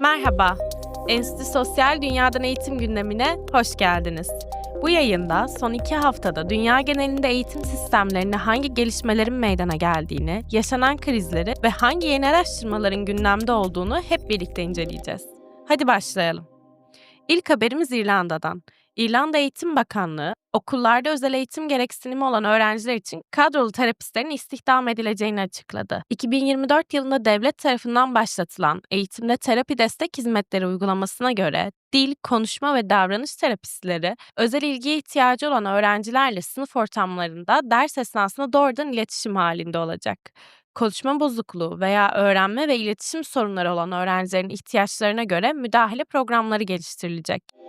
Merhaba, Enstitü Sosyal Dünya'dan Eğitim gündemine hoş geldiniz. Bu yayında son iki haftada dünya genelinde eğitim sistemlerinde hangi gelişmelerin meydana geldiğini, yaşanan krizleri ve hangi yeni araştırmaların gündemde olduğunu hep birlikte inceleyeceğiz. Hadi başlayalım. İlk haberimiz İrlanda'dan. İrlanda Eğitim Bakanlığı, okullarda özel eğitim gereksinimi olan öğrenciler için kadrolu terapistlerin istihdam edileceğini açıkladı. 2024 yılında devlet tarafından başlatılan eğitimde terapi destek hizmetleri uygulamasına göre dil, konuşma ve davranış terapistleri özel ilgiye ihtiyacı olan öğrencilerle sınıf ortamlarında ders esnasında doğrudan iletişim halinde olacak konuşma bozukluğu veya öğrenme ve iletişim sorunları olan öğrencilerin ihtiyaçlarına göre müdahale programları geliştirilecek.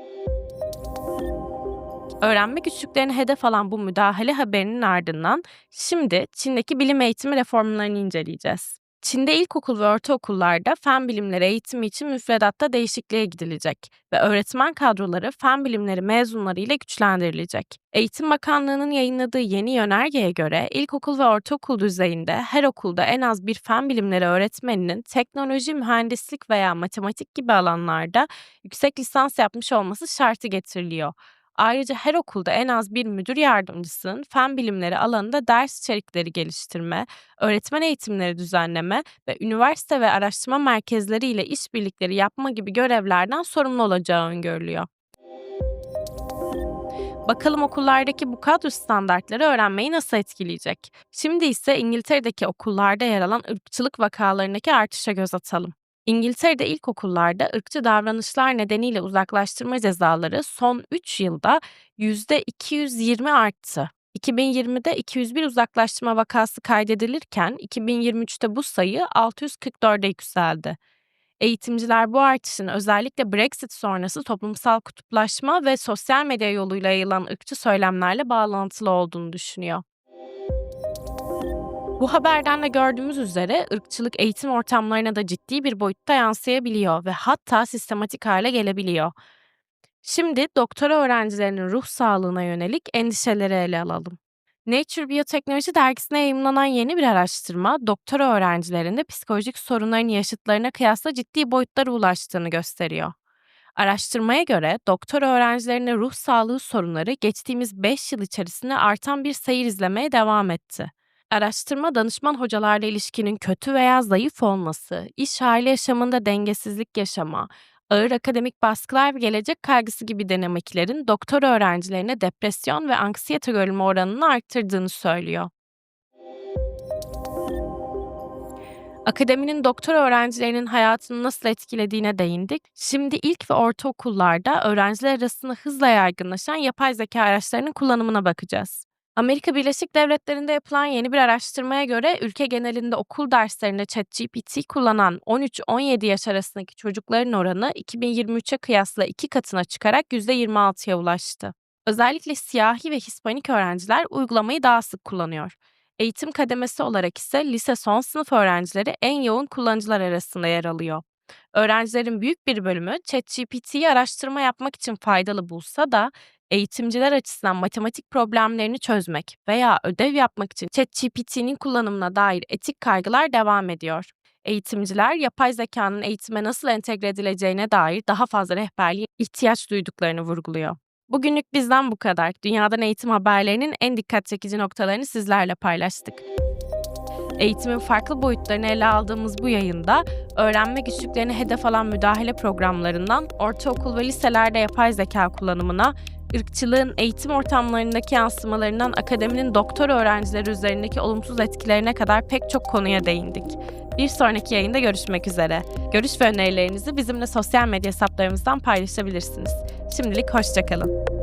Öğrenme güçlüklerini hedef alan bu müdahale haberinin ardından şimdi Çin'deki bilim eğitimi reformlarını inceleyeceğiz. Çin'de ilkokul ve ortaokullarda fen bilimleri eğitimi için müfredatta değişikliğe gidilecek ve öğretmen kadroları fen bilimleri mezunları ile güçlendirilecek. Eğitim Bakanlığı'nın yayınladığı yeni yönergeye göre ilkokul ve ortaokul düzeyinde her okulda en az bir fen bilimleri öğretmeninin teknoloji, mühendislik veya matematik gibi alanlarda yüksek lisans yapmış olması şartı getiriliyor. Ayrıca her okulda en az bir müdür yardımcısının fen bilimleri alanında ders içerikleri geliştirme, öğretmen eğitimleri düzenleme ve üniversite ve araştırma merkezleri ile işbirlikleri yapma gibi görevlerden sorumlu olacağı öngörülüyor. Bakalım okullardaki bu kadro standartları öğrenmeyi nasıl etkileyecek? Şimdi ise İngiltere'deki okullarda yer alan ırkçılık vakalarındaki artışa göz atalım. İngiltere'de ilkokullarda ırkçı davranışlar nedeniyle uzaklaştırma cezaları son 3 yılda %220 arttı. 2020'de 201 uzaklaştırma vakası kaydedilirken 2023'te bu sayı 644'e yükseldi. Eğitimciler bu artışın özellikle Brexit sonrası toplumsal kutuplaşma ve sosyal medya yoluyla yayılan ırkçı söylemlerle bağlantılı olduğunu düşünüyor. Bu haberden de gördüğümüz üzere ırkçılık eğitim ortamlarına da ciddi bir boyutta yansıyabiliyor ve hatta sistematik hale gelebiliyor. Şimdi doktora öğrencilerinin ruh sağlığına yönelik endişeleri ele alalım. Nature Biyoteknoloji dergisine yayımlanan yeni bir araştırma, doktora öğrencilerinde psikolojik sorunların yaşıtlarına kıyasla ciddi boyutlara ulaştığını gösteriyor. Araştırmaya göre doktora öğrencilerinde ruh sağlığı sorunları geçtiğimiz 5 yıl içerisinde artan bir seyir izlemeye devam etti. Araştırma danışman hocalarla ilişkinin kötü veya zayıf olması, iş aile yaşamında dengesizlik yaşama, ağır akademik baskılar ve gelecek kaygısı gibi dinamiklerin doktor öğrencilerine depresyon ve anksiyete görülme oranını arttırdığını söylüyor. Akademinin doktor öğrencilerinin hayatını nasıl etkilediğine değindik. Şimdi ilk ve ortaokullarda öğrenciler arasında hızla yaygınlaşan yapay zeka araçlarının kullanımına bakacağız. Amerika Birleşik Devletleri'nde yapılan yeni bir araştırmaya göre ülke genelinde okul derslerinde ChatGPT kullanan 13-17 yaş arasındaki çocukların oranı 2023'e kıyasla iki katına çıkarak %26'ya ulaştı. Özellikle siyahi ve Hispanik öğrenciler uygulamayı daha sık kullanıyor. Eğitim kademesi olarak ise lise son sınıf öğrencileri en yoğun kullanıcılar arasında yer alıyor. Öğrencilerin büyük bir bölümü ChatGPT'yi araştırma yapmak için faydalı bulsa da eğitimciler açısından matematik problemlerini çözmek veya ödev yapmak için ChatGPT'nin kullanımına dair etik kaygılar devam ediyor. Eğitimciler yapay zekanın eğitime nasıl entegre edileceğine dair daha fazla rehberliğe ihtiyaç duyduklarını vurguluyor. Bugünlük bizden bu kadar. Dünyadan eğitim haberlerinin en dikkat çekici noktalarını sizlerle paylaştık. Eğitimin farklı boyutlarını ele aldığımız bu yayında öğrenme güçlüklerini hedef alan müdahale programlarından ortaokul ve liselerde yapay zeka kullanımına, ırkçılığın eğitim ortamlarındaki yansımalarından akademinin doktor öğrencileri üzerindeki olumsuz etkilerine kadar pek çok konuya değindik. Bir sonraki yayında görüşmek üzere. Görüş ve önerilerinizi bizimle sosyal medya hesaplarımızdan paylaşabilirsiniz. Şimdilik hoşçakalın.